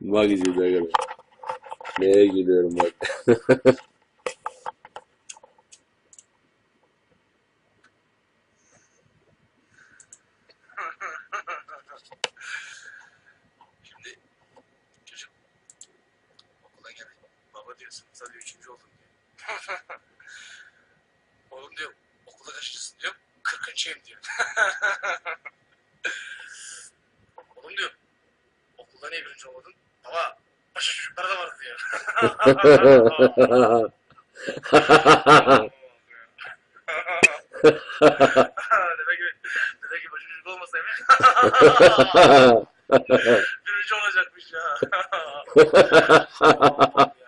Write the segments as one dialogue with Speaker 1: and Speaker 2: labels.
Speaker 1: Bak arkadaşlar. Neye gülüyorum bak.
Speaker 2: Şimdi çocuk okula geldi. Baba diyor sınıfta diyor üçüncü oldum diyor. Oğlum diyor okulda kaçıncısın diyor. Kırkıncıyım diyor. Oğlum diyor okulda niye birinci olmadın? Baba başka çocuklar da vardı diyor. demek ki, demek ki başka çocuk olmasaymış birinci olacakmış ya.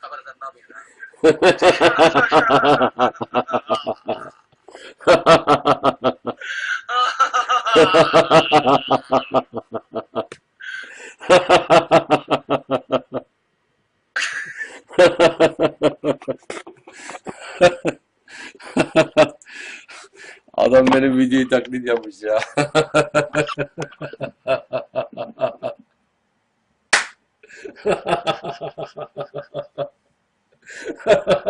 Speaker 2: Kameradan ne yapayım ya?
Speaker 1: Adam benim videoyu taklit yapmış ya.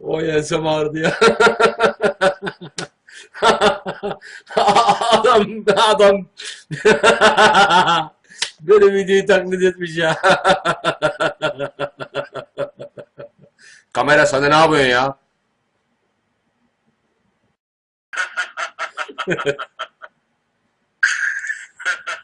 Speaker 1: O ensem ağrıdı ya. adam adam böyle videoyu taklit etmiş ya. Kamera de ne yapıyorsun ya?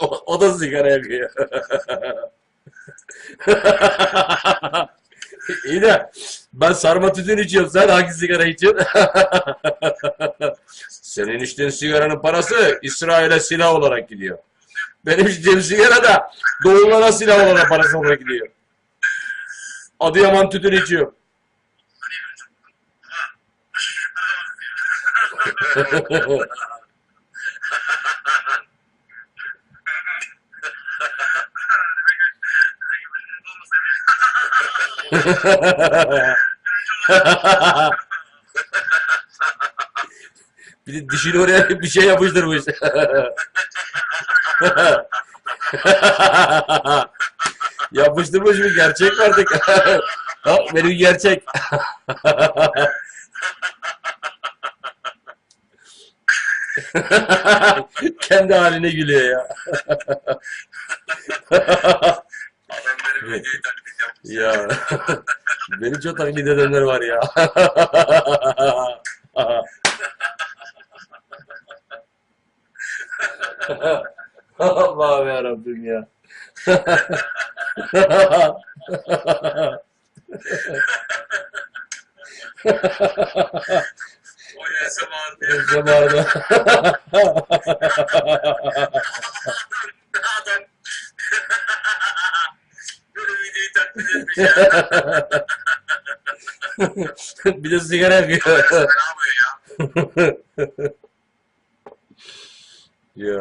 Speaker 1: o, o da sigara yakıyor. İyi de ben sarma tütün içiyorum. Sen hangi sigara içiyorsun? Senin içtiğin sigaranın parası İsrail'e silah olarak gidiyor. Benim içtiğim sigara da doğullara silah olarak parası olarak gidiyor. Adıyaman tütün içiyor. Bir de dişini oraya bir şey yapıştırmış. Yapıştırmış mı? Gerçek mi artık? ha, benim gerçek. Kendi haline gülüyor ya.
Speaker 2: Adam benim.
Speaker 1: Ya beni çok taklit edenler var ya. Allah'ım ya Rabbim ya.
Speaker 2: O ya.
Speaker 1: Zamanında.
Speaker 2: Adam
Speaker 1: bir de sigara yakıyor.
Speaker 2: Ne yapıyor ya?
Speaker 1: ya.